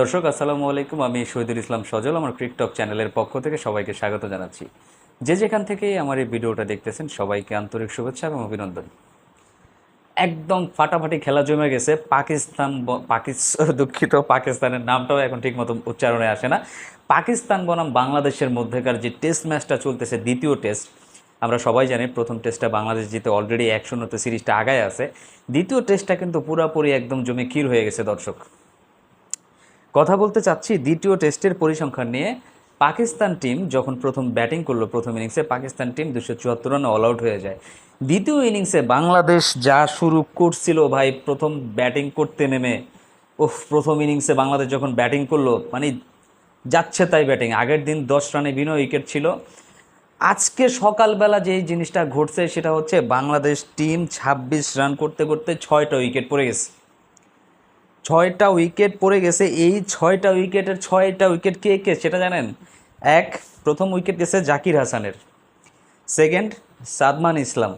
দর্শক, আসসালামু আলাইকুম। আমি শহীদুল ইসলাম সজল, আমার ক্রিকটক চ্যানেলের পক্ষ থেকে সবাইকে স্বাগত জানাচ্ছি। যে যেখান থেকে আমার এই ভিডিওটা দেখতেছেন, সবাইকে আন্তরিক শুভেচ্ছা এবং অভিনন্দন। একদম ফাটাফাটি খেলা জমে গেছে। পাকিস্তান পাকিস্তান দুঃখিত, পাকিস্তানের নামটাও এখন ঠিক মতো উচ্চারণে আসে না। পাকিস্তান বনাম বাংলাদেশের মধ্যেকার যে টেস্ট ম্যাচটা চলতেছে, দ্বিতীয় টেস্ট, আমরা সবাই জানি প্রথম টেস্টটা বাংলাদেশ জিতে অলরেডি এক শূন্যতে সিরিজটা আগায় আছে। দ্বিতীয় টেস্টটা কিন্তু পুরোপুরি একদম জমে ক্ষীর হয়ে গেছে দর্শক। কথা বলতে চাচ্ছি দ্বিতীয় টেস্টের পরিসংখ্যান নিয়ে। পাকিস্তান টিম যখন প্রথম ব্যাটিং করল, প্রথম ইনিংসে পাকিস্তান টিম দুশো চুয়াত্তর রানে অল আউট হয়ে যায়। দ্বিতীয় ইনিংসে বাংলাদেশ যা শুরু করছিল ভাই, প্রথম ব্যাটিং করতে নেমে। ওহ প্রথম ইনিংসে বাংলাদেশ যখন ব্যাটিং করল মানে যাচ্ছে তাই ব্যাটিং। আগের দিন দশ রানে বিনা উইকেট ছিল। আজকে সকালবেলা যে জিনিসটা ঘটছে সেটা হচ্ছে বাংলাদেশ টিম ছাব্বিশ রান করতে করতে ছয়টা উইকেট পড়ে গেছে। ছয়টা উইকেট পড়ে গেছে। এই ছয়টা উইকেটের ছয়টা উইকেট কে কে? সেটা জানেন? এক, প্রথম উইকেট গেছে জাকির হাসানের। সেকেন্ড, সাদমান ইসলাম।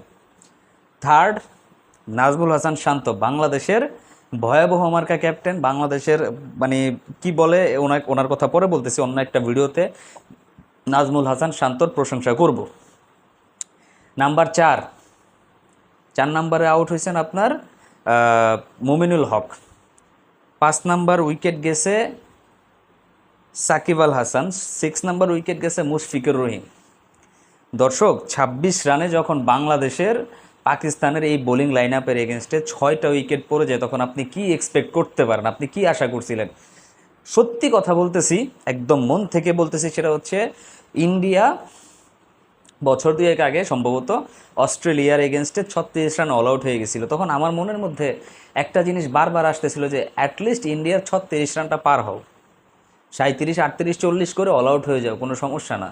থার্ড, নাজমুল হাসান শান্ত, বাংলাদেশের ভয়াবহ মার্কা ক্যাপ্টেন। বাংলাদেশের মানে কি বলে, ওনার ওনার কথা পরে বলতেছি, অন্য একটা ভিডিওতে নাজমুল হাসান শান্তর প্রশংসা করব। নাম্বার চার। চার নাম্বারে আউট হয়েছেন আপনার মুমিনুল হক। পাঁচ নাম্বার উইকেট গেছে Shakib Al Hasan six number wicket গেছে মুশফিকুর রহিম। দর্শক ২৬ রানে যখন বাংলাদেশের পাকিস্তানের এই বোলিং লাইন আপের এগেনস্টে ছয়টা উইকেট পড়ে যায়, তখন আপনি কি এক্সপেক্ট করতে পারেন? আপনি কি আশা করছিলেন? সত্যি কথা বলতেছি, একদম মন থেকে বলতেছি, সেটা হচ্ছে ইন্ডিয়া বছর দুয়েক আগে সম্ভবত অস্ট্রেলিয়ার এগেনস্টে ছত্রিশ রান অল আউট হয়ে গেছিল। তখন আমার মনের মধ্যে একটা জিনিস বারবার আসতেছিল যে অ্যাটলিস্ট ইন্ডিয়ার ছত্রিশ রানটা পার হও। সাঁত্রিশ আটত্রিশ, চল্লিশ করে অল আউট হয়ে যাও, কোনো সমস্যা না।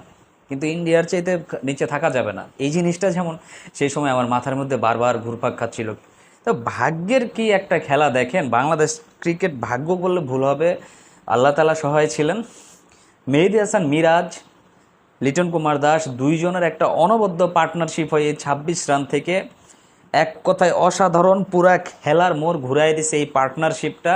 কিন্তু ইন্ডিয়ার চাইতে নিচে থাকা যাবে না। এই জিনিসটা যেমন সেই সময় আমার মাথার মধ্যে বারবার ঘুরপাক খাচ্ছিল। তো ভাগ্যের কি একটা খেলা দেখেন? বাংলাদেশ ক্রিকেট ভাগ্য বললে ভুল হবে। আল্লাহ তালা সহায় ছিলেন। মেহেদি হাসান মিরাজ লিটন কুমার দাস দুইজনের একটা অনবদ্য পার্টনারশিপ হয়ে ছাব্বিশ রান থেকে এক কথায় অসাধারণ পুরা খেলার মোড় ঘুরাই দিছে এই পার্টনারশিপটা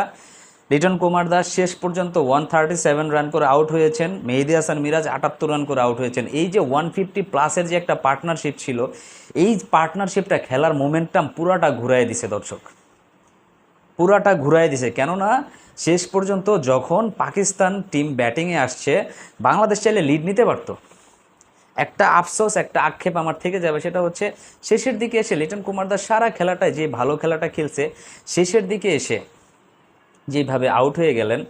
লিটন কুমার দাস শেষ পর্যন্ত ওয়ান থার্টি সেভেন রান করে আউট হয়েছেন। মেহেদি হাসান মিরাজ আটাত্তর রান করে আউট হয়েছেন। এই যে ওয়ান ফিফটি প্লাসের যে একটা পার্টনারশিপ ছিল, এই পার্টনারশিপটা খেলার মোমেন্টাম পুরাটা ঘুরাই দিছে দর্শক। পুরাটা ঘুরাই দিছে। কেননা, শেষ পর্যন্ত যখন পাকিস্তান টিম ব্যাটিংয়ে আসছে, বাংলাদেশ চাইলে লিড নিতে পারতো। একটা আফসোস, একটা আক্ষেপ আমার থেকে যাবে, সেটা হচ্ছে শেষের দিকে এসে লিটন কুমার দাস সারা খেলাটায়, যে ভালো খেলাটা খেলছে, শেষের দিকে এসে যেভাবে আউট হয়ে গেলেন,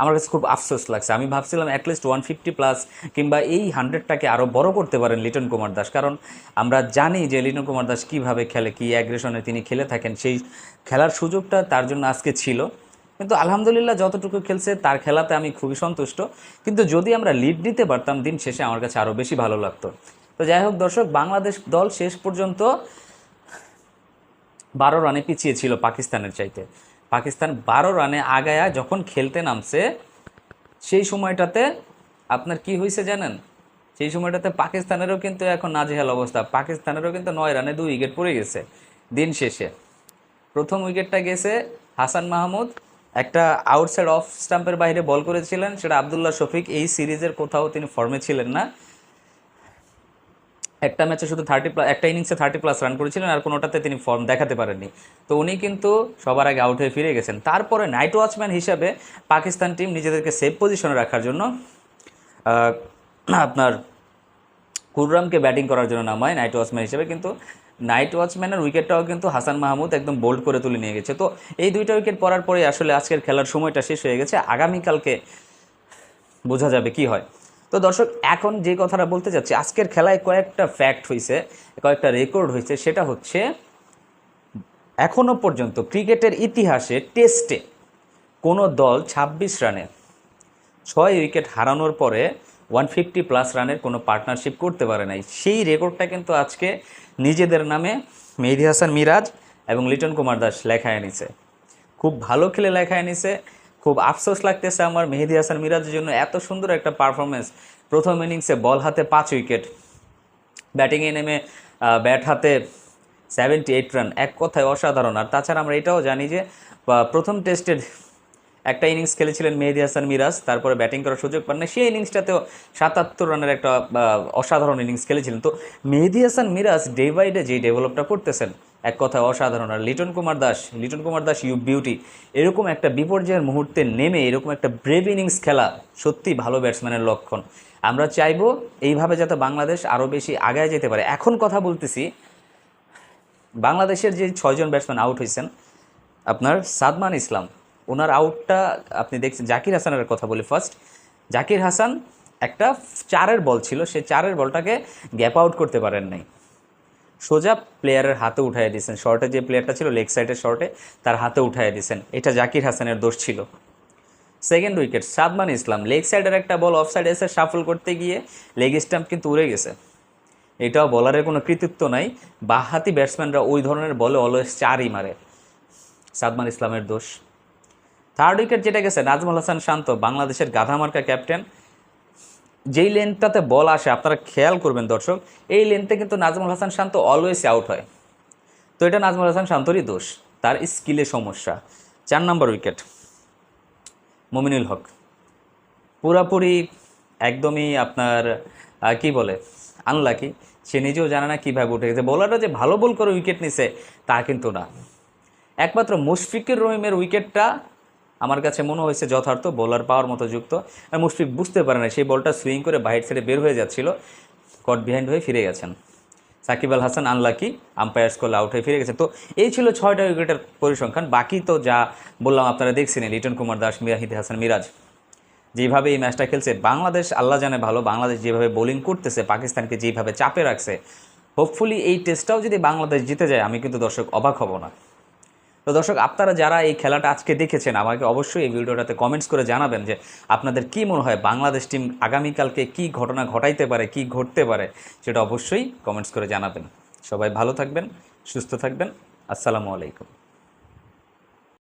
আমার কাছে খুব আফসোস লাগছে। আমি ভাবছিলাম অ্যাটলিস্ট ওয়ান ফিফটি প্লাস কিংবা এই হান্ড্রেডটাকে আরও বড় করতে পারেন লিটন কুমার দাস। কারণ আমরা জানি যে লিটন কুমার দাস কীভাবে খেলে, কী অ্যাগ্রেশনে তিনি খেলে থাকেন, সেই খেলার সুযোগটা তার জন্য আজকে ছিল। কিন্তু আলহামদুলিল্লাহ যতটুকু খেলছে, তার খেলাতে আমি খুবই সন্তুষ্ট। কিন্তু যদি আমরা লিড নিতে পারতাম, দিন শেষে আমার কাছে আরও বেশি ভালো লাগতো। তো যাই হোক দর্শক, বাংলাদেশ দল শেষ পর্যন্ত বারো রানে পিছিয়ে ছিল পাকিস্তানের চাইতে। পাকিস্তান বারো রানে আগায়া যখন খেলতে নামছে, সেই সময়টাতে আপনার কি হয়েছে জানেন? সেই সময়টাতে পাকিস্তানেরও কিন্তু এখন নাজেহাল অবস্থা। পাকিস্তানেরও কিন্তু নয় রানে দুই উইকেট পড়ে গেছে দিন শেষে। প্রথম উইকেটটা গেছে হাসান মাহমুদ একটা আউটসাইড অফ স্টাম্পের বাইরে বল করেছিলেন, সেটা আবদুল্লাহ শফিক। এই সিরিজের কোথাও তিনি ফর্মে ছিলেন না। একটা ম্যাচে শুধু থার্টি প্লাস একটা ইনিংসে থার্টি প্লাস রান করেছিলেন আর কোনোটাতে তিনি ফর্ম দেখাতে পারেননি। তো উনি কিন্তু সবার আগে আউট হয়ে ফিরে গেছেন। তারপরে নাইট ওয়াচম্যান হিসাবে পাকিস্তান টিম নিজেদেরকে সেফ পজিশনে রাখার জন্য আপনার কুররামকে ব্যাটিং করার জন্য নামায় নাইট ওয়াচম্যান হিসেবে, কিন্তু নাইট ওয়াচম্যানের উইকেটটাও কিন্তু হাসান মাহমুদ একদম বোল্ড করে তুলে নিয়ে গেছে। তো এই দুইটা উইকেট পড়ার পরে আসলে আজকের খেলার সময়টা শেষ হয়ে গেছে। আগামীকালকে বোঝা যাবে কি হয়। তো দর্শক, এখন যে কথাটা বলতে চাচ্ছি, আজকের খেলায় কয়েকটা ফ্যাক্ট হয়েছে কয়েকটা রেকর্ড হয়েছে সেটা হচ্ছে এখনও পর্যন্ত ক্রিকেটের ইতিহাসে টেস্টে কোনো দল ২৬ রানে ছয় উইকেট হারানোর পরে ওয়ান ফিফটি প্লাস রানের কোনো পার্টনারশিপ করতে পারে নাই। সেই রেকর্ডটা কিন্তু আজকে নিজেদের নামে মেহেদি হাসান মিরাজ এবং লিটন কুমার দাস লেখায় নিছে খুব ভালো খেলে লেখায় নিছে খুব আফসোস লাগতেছে আমার মেহেদি হাসান মিরাজের জন্য এত সুন্দর একটা পারফরমেন্স প্রথম ইনিংসে বল হাতে পাঁচ উইকেট ব্যাটিংয়ে নেমে ব্যাট হাতে সেভেন্টি এইট রান এক কথায় অসাধারণ। আর তাছাড়া আমরা এটাও জানি যে প্রথম টেস্টের একটা ইনিংস খেলেছিলেন মেহেদি হাসান মিরাজ, তারপরে ব্যাটিং করার সুযোগ পান না সেই ইনিংসটাতেও সাতাত্তর রানের একটা অসাধারণ ইনিংস খেলেছিলেন। তো Mehedi Hasan Miraz day by day যে ডেভেলপটা করতেছেন, এক কথায় অসাধারণ। আর লিটন কুমার দাস, লিটন কুমার দাস ইউ বিউটি এরকম একটা বিপর্যয়ের মুহূর্তে নেমে এরকম একটা ব্রেভ ইনিংস খেলা, সত্যি ভালো ব্যাটসম্যানের লক্ষণ। আমরা চাইব এইভাবে যাতে বাংলাদেশ আরও বেশি আগায় যেতে পারে। এখন কথা বলতেছি, বাংলাদেশের যে ছয়জন ব্যাটসম্যান আউট হয়েছেন, আপনার সাদমান ইসলাম ওনার আউটটা আপনি দেখছেন, জাকির হাসানের কথা বলি ফার্স্ট জাকির হাসান একটা চারের বল ছিল, সে চারের বলটাকে গ্যাপ আউট করতে পারেন নাই। সোজা প্লেয়ারের হাতে উঠাই দিয়েছেন। শর্টে যে প্লেয়ারটা ছিল লেগ সাইডের শর্টে তার হাতে উঠাই দিয়েছেন। এটা জাকির হাসানের দোষ ছিল। Second wicket Sadman Islam. Leg সাইডের একটা বল অফ সাইডে এসে সাফল করতে গিয়ে লেগ স্টাম্প কিন্তু উড়ে গেছে। এটাও বলারের কোনো কৃতিত্ব নাই। বাহাতি ব্যাটসম্যানরা ওই ধরনের বলে অলওয়েজ চারই মারে। সাদমান ইসলামের দোষ। থার্ড উইকেট যেটা গেছে নাজমুল হাসান শান্ত, বাংলাদেশের গাধামার্কা ক্যাপ্টেন। যেই লেনটাতে বল আসে, আপনারা খেয়াল করবেন দর্শক, এই লেনতে কিন্তু নাজমুল হাসান শান্ত অলওয়েজ আউট হয়। তো এটা নাজমুল হাসান শান্তরই দোষ, তার স্কিলে সমস্যা। চার নম্বর উইকেট মমিনুল হক। পুরাপুরি একদমই আপনার কি বলে আনলাকি সে নিজেও জানে না কীভাবে উঠে গেছে। বোলাররা যে ভালো বল করে উইকেট নিছে, তা কিন্তু না। একমাত্র মুশফিকুর রহিমের উইকেটটা আমার কাছে মনে হয়েছে যথার্থ বোলার পাওয়ার মতো যুক্ত। আর মুশফিক বুঝতে পারে না সেই বলটা সুইং করে বাইট সাইডে বের হয়ে যাচ্ছিল। কট বিহাইন্ড হয়ে ফিরে গেছেন। সাকিব আল হাসান আনলাকি আম্পায়ার্স করলে আউট হয়ে ফিরে গেছে তো এই ছিল ছয়টা উইকেটের পরিসংখ্যান। বাকি তো যা বললাম আপনারা দেখছিলেন লিটন কুমার দাস মিরাহিদ হাসান, মিরাজ। যেভাবে এই ম্যাচটা খেলছে, বাংলাদেশ আল্লাহ জানে ভালো, বাংলাদেশ যেভাবে বোলিং করতেছে, পাকিস্তানকে যেভাবে চাপে রাখছে হোপফুলি এই টেস্টটাও যদি বাংলাদেশ জিতে যায়, আমি কিন্তু দর্শক অবাক হব না। তো দর্শক, আপনারা যারা এই খেলাটা আজকে দেখেছেন, আমাকে অবশ্যই এই ভিডিওটাতে কমেন্টস করে জানাবেন যে আপনাদের কি মনে হয়, বাংলাদেশ টিম আগামীকালকে কি ঘটনা ঘটাইতে পারে, কি ঘটতে পারে, সেটা অবশ্যই কমেন্টস করে জানাবেন। সবাই ভালো থাকবেন, সুস্থ থাকবেন। আসসালামু আলাইকুম।